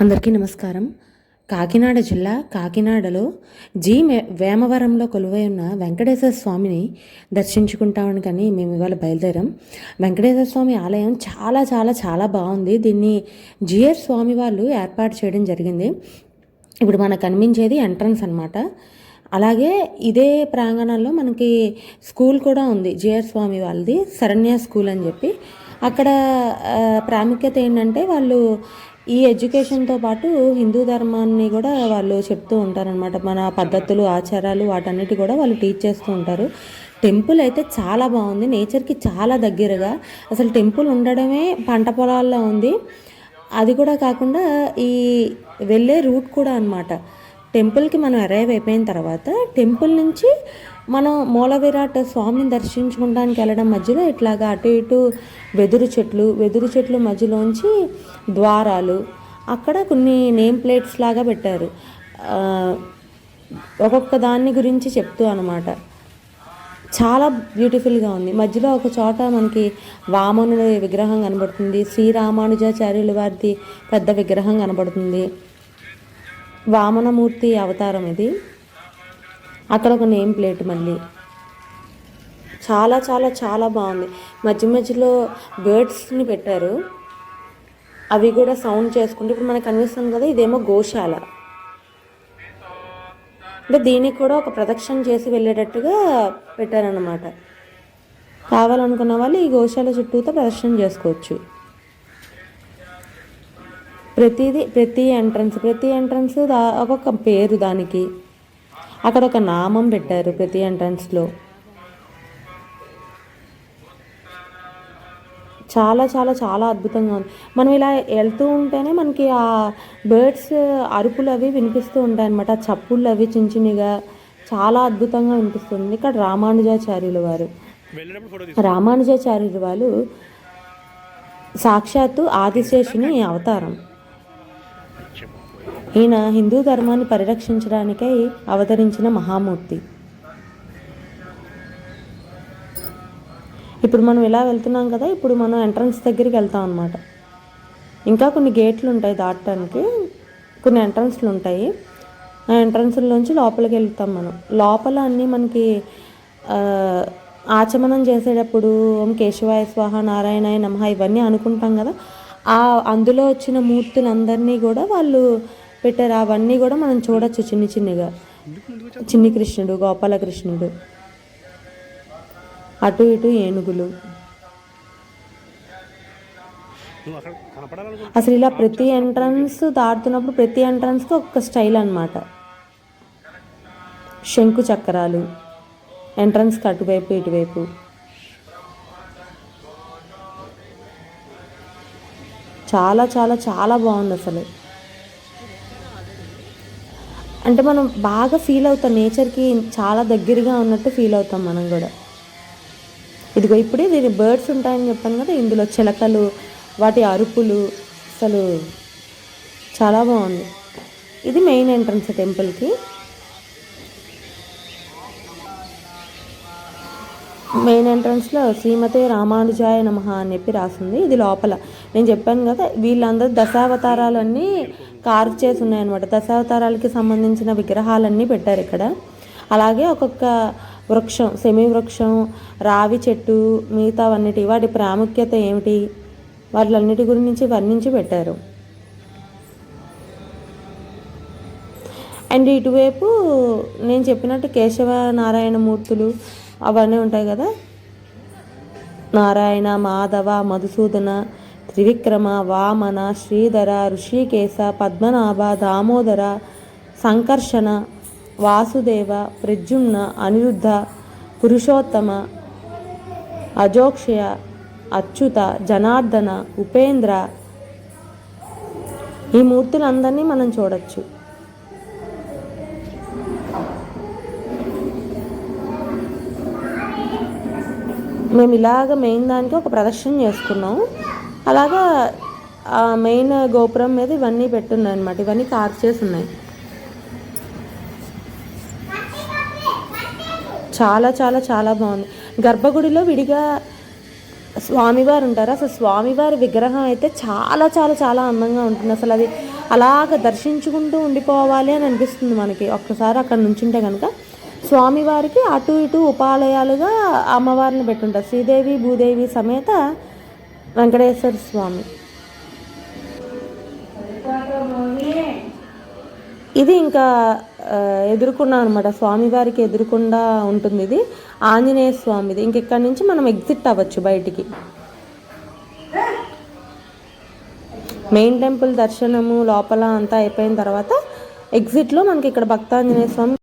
అందరికీ నమస్కారం. కాకినాడ జిల్లా కాకినాడలో జీ మే- వేమవరంలో కొలువై ఉన్న వెంకటేశ్వర స్వామిని దర్శించుకుంటామని కానీ మేము ఇవాళ బయలుదేరాం. వెంకటేశ్వర స్వామి ఆలయం చాలా చాలా చాలా బాగుంది. దీన్ని జిఆర్ స్వామి వాళ్ళు ఏర్పాటు చేయడం జరిగింది. ఇప్పుడు మనకు కనిపించేది ఎంట్రన్స్ అనమాట అలాగే ఇదే ప్రాంగణంలో మనకి స్కూల్ కూడా ఉంది జిఆర్ స్వామి వాళ్ళది శరణ్య స్కూల్ అని చెప్పి. అక్కడ ప్రాముఖ్యత ఏంటంటే వాళ్ళు ఈ ఎడ్యుకేషన్తో పాటు హిందూ ధర్మాన్ని కూడా వాళ్ళు చెప్తూ ఉంటారనమాట మన పద్ధతులు ఆచారాలు వాటన్నిటి కూడా వాళ్ళు టీచ్ చేస్తూ ఉంటారు. టెంపుల్ అయితే చాలా బాగుంది. నేచర్కి చాలా దగ్గరగా. అసలు టెంపుల్ ఉండడమే పంట పొలాల్లో ఉంది. అది కూడా కాకుండా ఈ వెళ్ళే రూట్ కూడా అనమాట టెంపుల్కి మనం అరైవ్ అయిపోయిన తర్వాత టెంపుల్ నుంచి మనం మూల విరాట్ స్వామిని దర్శించుకోవడానికి వెళ్ళడం మధ్యలో ఇట్లాగా అటు ఇటు వెదురు చెట్లు వెదురు చెట్లు మధ్యలోంచి ద్వారాలు అక్కడ కొన్ని నేమ్ ప్లేట్స్ లాగా పెట్టారు. ఒక్కొక్క దాన్ని గురించి చెప్తూ అనమాట చాలా బ్యూటిఫుల్గా ఉంది. మధ్యలో ఒక చోట మనకి వామనుడి విగ్రహం కనబడుతుంది. శ్రీరామానుజాచార్యుల వారిది పెద్ద విగ్రహం కనబడుతుంది. వామనమూర్తి అవతారం ఇది. అక్కడ ఒక నేమ్ ప్లేట్ మళ్ళీ. చాలా చాలా చాలా బాగుంది. మధ్య మధ్యలో బర్డ్స్ని పెట్టారు. అవి కూడా సౌండ్ చేసుకుంటే ఇప్పుడు మనకు కనిపిస్తుంది కదా ఇదేమో గోశాల. అంటే దీనికి కూడా ఒక ప్రదక్షిణ చేసి వెళ్ళేటట్టుగా పెట్టారనమాట కావాలనుకున్న వాళ్ళు ఈ గోశాల చుట్టూతో ప్రదర్శన చేసుకోవచ్చు. ప్రతిదీ ప్రతి ఎంట్రన్స్ ప్రతి ఎంట్రన్స్ దా ఒక్కొక్క పేరు దానికి. అక్కడ ఒక నామం పెట్టారు ప్రతి ఎంట్రన్స్లో. చాలా చాలా చాలా అద్భుతంగా ఉంది. మనం ఇలా వెళ్తూ ఉంటేనే మనకి ఆ బర్డ్స్ అరుపులు అవి వినిపిస్తూ ఉంటాయి అనమాట ఆ చప్పుళ్ళు అవి చిన్న చిన్నగా చాలా అద్భుతంగా వినిపిస్తుంది. ఇక్కడ రామానుజాచార్యుల వారు. రామానుజాచార్యుల వాళ్ళు సాక్షాత్తు ఆదిశేషుని అవతారం. ఈయన హిందూ ధర్మాన్ని పరిరక్షించడానికై అవతరించిన మహామూర్తి. ఇప్పుడు మనం ఇలా వెళ్తున్నాం కదా ఇప్పుడు మనం ఎంట్రన్స్ దగ్గరికి వెళ్తాం అనమాట ఇంకా కొన్ని గేట్లు ఉంటాయి దాటడానికి కొన్ని ఎంట్రన్స్లు ఉంటాయి. ఆ ఎంట్రన్స్లోంచి లోపలికి వెళ్తాం మనం. లోపల అన్నీ మనకి ఆచమనం చేసేటప్పుడు ఓం కేశవాయ స్వాహ నారాయణాయ నమః ఇవన్నీ అనుకుంటాం కదా. ఆ అందులో వచ్చిన మూర్తులందరినీ కూడా వాళ్ళు పెట్టారు. అవన్నీ కూడా మనం చూడొచ్చు చిన్ని చిన్నగా. చిన్ని కృష్ణుడు గోపాలకృష్ణుడు అటు ఇటు ఏనుగులు. అసలు ఇలా ప్రతి ఎంట్రన్స్ దాటుతున్నప్పుడు ప్రతి ఎంట్రన్స్కి ఒక స్టైల్ అనమాట శంకు చక్రాలు. ఎంట్రన్స్కి అటువైపు ఇటువైపు. చాలా చాలా చాలా బాగుంది అసలు. అంటే మనం బాగా ఫీల్ అవుతాం. నేచర్కి చాలా దగ్గరగా ఉన్నట్టు ఫీల్ అవుతాం మనం కూడా. ఇదిగో ఇప్పుడే దీని బర్డ్స్ ఉంటాయని చెప్పాను కదా ఇందులో చిలకలు వాటి అరుపులు అసలు చాలా బాగుంది. ఇది మెయిన్ ఎంట్రన్స్ టెంపుల్కి మెయిన్ ఎంట్రన్స్లో శ్రీమతే రామానుజాయ నమః అని చెప్పి రాసింది. ఇది లోపల. నేను చెప్పాను కదా వీళ్ళందరూ దశావతారాలన్నీ కార్వ్ చేసి ఉన్నాయన్నమాట. దశావతారాలకి సంబంధించిన విగ్రహాలన్నీ పెట్టారు ఇక్కడ. అలాగే ఒక్కొక్క వృక్షం సెమి వృక్షం రావి చెట్టు మిగతావన్నిటి వాటి ప్రాముఖ్యత ఏమిటి? వాటిలన్నిటి గురించి వర్ణించి పెట్టారు. అండ్ ఇటువైపు నేను చెప్పినట్టు కేశవ నారాయణ మూర్తులు అవన్నీ ఉంటాయి కదా? నారాయణ మాధవ మధుసూదన త్రివిక్రమ వామన శ్రీధర ఋషికేశ పద్మనాభ దామోదర సంకర్షణ వాసుదేవ ప్రద్యుమ్న అనిరుద్ధ పురుషోత్తమ అజోక్షయ అచ్యుత జనార్దన ఉపేంద్ర. ఈ మూర్తులందరినీ మనం చూడొచ్చు. మేము ఇలాగ మెయిన్ దానికి ఒక ప్రదర్శన చేసుకున్నాం. అలాగా ఆ మెయిన్ గోపురం మీద ఇవన్నీ పెట్టున్నాయి అనమాట ఇవన్నీ కార్చేసి ఉన్నాయి. చాలా చాలా చాలా బాగుంది. గర్భగుడిలో విడిగా స్వామివారు ఉంటారు. అసలు స్వామివారి విగ్రహం అయితే చాలా చాలా చాలా అందంగా ఉంటుంది. అసలు అది అలాగ దర్శించుకుంటూ ఉండిపోవాలి అని అనిపిస్తుంది మనకి. ఒక్కసారి అక్కడ నుంచుంటే కనుక స్వామివారికి అటు ఇటు ఉపాలయాలుగా అమ్మవారిని పెట్టుంటారు. శ్రీదేవి భూదేవి సమేత వెంకటేశ్వర స్వామి. ఇది ఇంకా ఎదుర్కొన్నాను అనమాట స్వామివారికి ఎదురుకుండా ఉంటుంది ఇది. ఆంజనేయ స్వామిది. ఇంక ఇక్కడ నుంచి మనం ఎగ్జిట్ అవ్వచ్చు బయటికి. మెయిన్ టెంపుల్ దర్శనము లోపల అంతా అయిపోయిన తర్వాత ఎగ్జిట్లో మనకి ఇక్కడ భక్తాంజనేయ స్వామి